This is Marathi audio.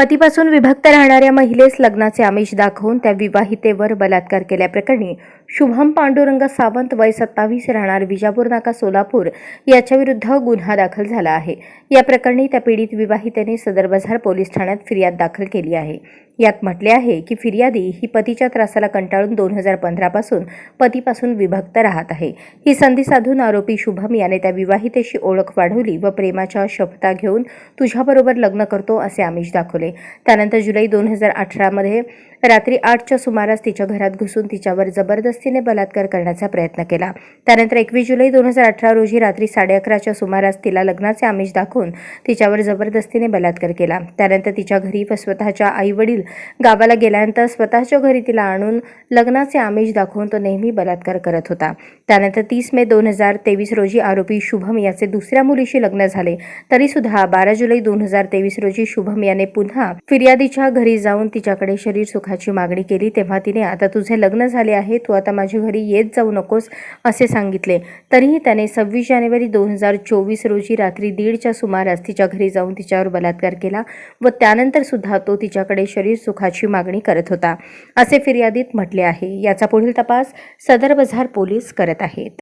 पतीपासून विभक्त राहणाऱ्या महिलेस लग्नाचे आमिष दाखवून त्या विवाहितेवर बलात्कार केल्याप्रकरणी शुभम पांडुरंग सावंत वय सत्तावीस राहणार विजापूर नाका सोलापूर याच्याविरुद्ध गुन्हा दाखल झाला आहे. या प्रकरणी त्या पीडित विवाहितेने सदर बाजार पोलीस ठाण्यात फिर्याद दाखल केली आहे. यात म्हटले आहे की फिर्यादी ही पतीच्या त्रासाला कंटाळून दोन हजार पंधरापासून पतीपासून विभक्त राहत आहे. ही संधी साधून आरोपी शुभम याने त्या विवाहितेशी ओळख वाढवली व प्रेमाच्या शपथा घेऊन तुझ्याबरोबर लग्न करतो असे आमिष दाखवले. त्यानंतर जुलै दोन हजार अठरामध्ये रात्री आठच्या सुमारास तिच्या घरात घुसून तिच्यावर जबरदस्तीने बलात्कार करण्याचा प्रयत्न केला. त्यानंतर एकवीस जुलै दोन हजार अठरा रोजी रात्री साडे अकराच्या सुमारास तिला लग्नाचे आमिष दाखवून तिच्यावर जबरदस्तीने बलात्कार केला. त्यानंतर तिच्या घरी व स्वतःच्या आई वडील गावाला गेल्यानंतर स्वतःच्या घरी तिला आणून लग्नाचे आमिष दाखवून तो नेहमी बलात्कार करत होता. त्यानंतर तीस मे दोन हजार तेवीस रोजी आरोपी शुभम याचे दुसऱ्या मुलीशी लग्न झाले. तरी सुद्धा बारा जुलै दोन हजार तेवीस रोजी शुभम याने पुन्हा फिर्यादीच्या घरी जाऊन तिच्याकडे शरीर सुखाची मागणी केली तेव्हा तिने आता तुझे लग्न झाले आहे तू आता माझ्या घरी येत जाऊ नकोस असे सांगितले. तरीही त्याने सव्वीस जानेवारी दोन हजार चोवीस रोजी रात्री दीडच्या सुमारास तिच्या घरी जाऊन तिच्यावर बलात्कार केला व त्यानंतर सुद्धा तो तिच्याकडे शरीर सुखाची मागणी करत होता असे फिर्यादीत म्हटले आहे. याचा पुढील तपास सदर बझार पोलीस करत आहेत.